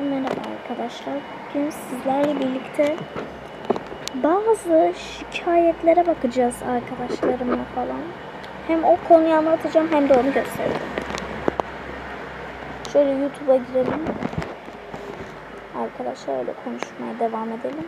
Merhaba arkadaşlar. Bugün sizlerle birlikte bazı şikayetlere bakacağız arkadaşlarımla falan. Hem o konuyu anlatacağım hem de onu göstereceğim. Şöyle YouTube'a girelim. Arkadaşlar öyle konuşmaya devam edelim.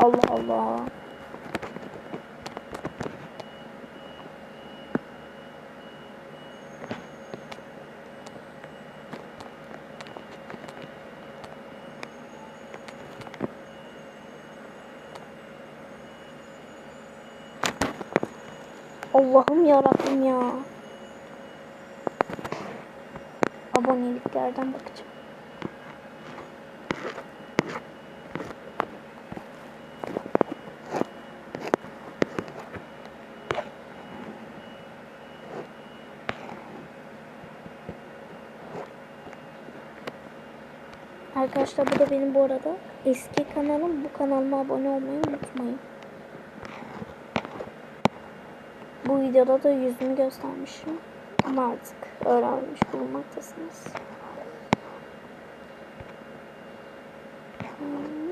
Allah Allah. Allah'ım ya Rabbim ya. Aboneliklerden bakacağım. Arkadaşlar bu da benim bu arada eski kanalım. Bu kanalıma abone olmayı unutmayın. Bu videoda da yüzümü göstermişim. Ama artık öğrenmiş bulunmaktasınız. Neymiş?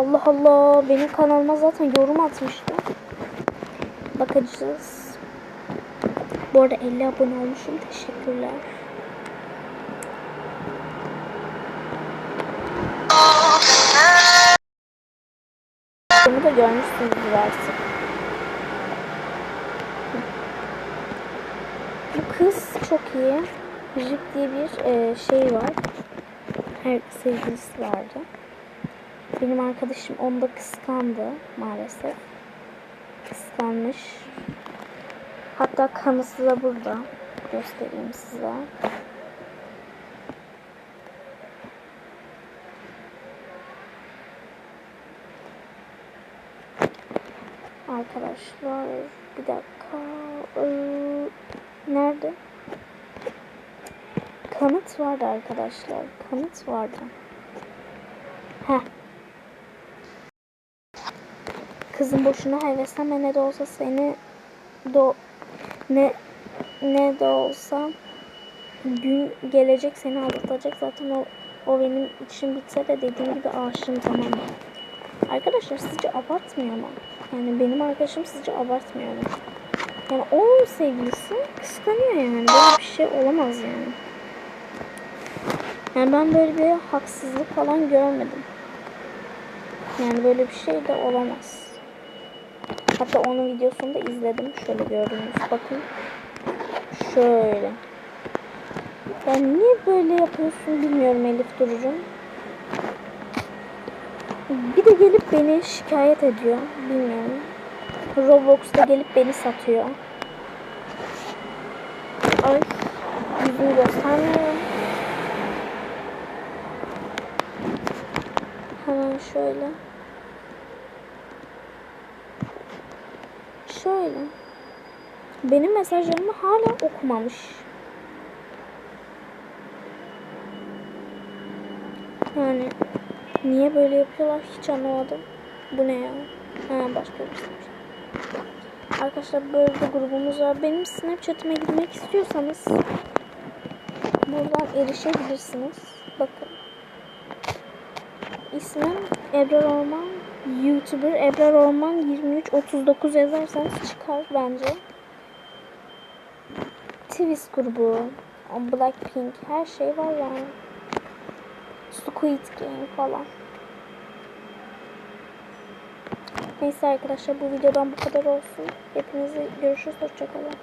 Allah Allah benim kanalıma zaten yorum atmıştı. Bakacağız. Bu arada 50 abone olmuşum. Teşekkürler. Bunu da görmüşsünüzdür artık. Bu kız çok iyi. Jip diye bir e, şey var. Her sevgilisi vardı. Benim arkadaşım onu da kıskandı maalesef. Kıskanmış. Hatta kanısı da burada. Göstereyim size. Arkadaşlar bir dakika. Ee, nerede? Kanıt vardı arkadaşlar. Kanıt vardı. Heh. Kızım boşuna heveslenme ne de olsa seni do ne ne de olsa gün gelecek seni aldatacak zaten o o benim için bitse de dediğim gibi aşığım tamam mı? Arkadaşlar sizce abartmıyor mu? Yani benim arkadaşım sizce abartmıyor mu? Yani onun sevgilisi kıskanıyor yani. Böyle bir şey olamaz yani. Yani ben böyle bir haksızlık falan görmedim. Yani böyle bir şey de olamaz. Hatta onun videosunu da izledim. Şöyle gördünüz. Bakın. Şöyle. Ben niye böyle yapıyorsun bilmiyorum Elif Duru'cum. Bir de gelip beni şikayet ediyor. Bilmiyorum. Roblox'ta gelip beni satıyor. Ay. Yüzümü göstermiyorum. Hemen şöyle. Şöyle. Benim mesajlarımı hala okumamış. Yani niye böyle yapıyorlar hiç anlamadım. Bu ne ya? Ha başka bir şey. Arkadaşlar böyle bir grubumuz var. Benim Snapchat'ime girmek istiyorsanız buradan erişebilirsiniz. Bakın. İsmim Ebrar Orman. YouTuber Ebrar Orman 2339 yazarsanız çıkar bence. Twist grubu, Blackpink her şey var yani. Squid Game falan. Neyse arkadaşlar bu videodan bu kadar olsun. Hepinize görüşürüz. Hoşçakalın.